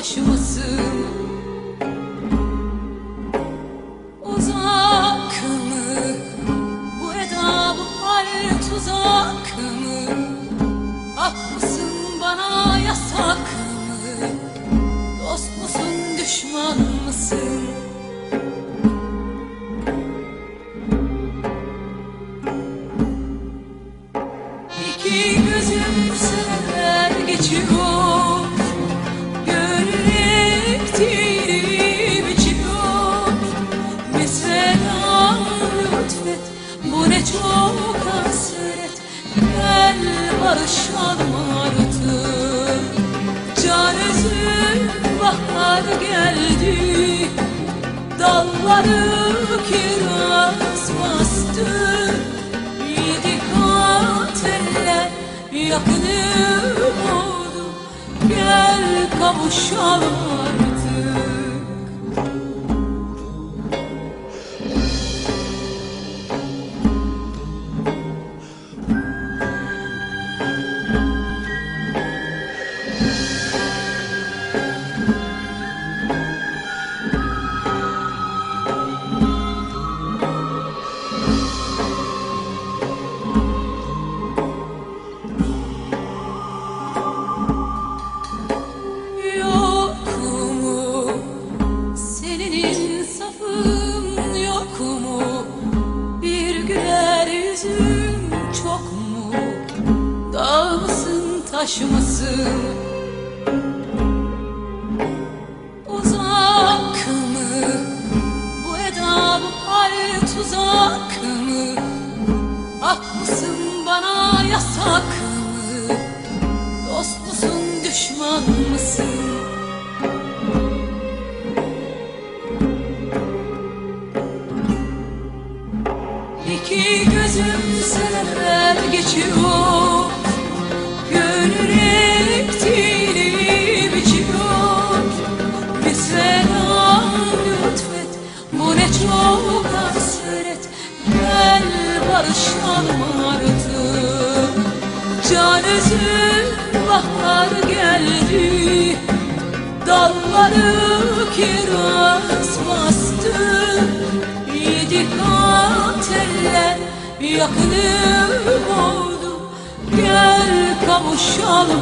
taş mısın? Uzak mı? Bu eda bu hal tuzak mı? Haklısın bana yasak mı? Dost musun düşman mısın? İki gözüm sever geçiyor lütfet bu ne çok hasret. Gel barışalım artık. Can üzüm bahar geldi. Dalları kiraz bastı. Yedi kat eller yakınım oldu. Gel kavuşalım artık insafın yok mu? Bir güler yüzün çok mu? Dağ mısın taş mısın? Uzak mı? Bu eda bu hal tuzak mı? Haklısın bana yasak mı? Dost musun düşman mısın? İki gözüm seneler geçiyor. Gönül ektiğini biçiyor. Mesela lütfet bu ne çok hasret. Gel barışalım artık Can üzüm bahar geldi. Dalları yakınım oldu Gel kavuşalım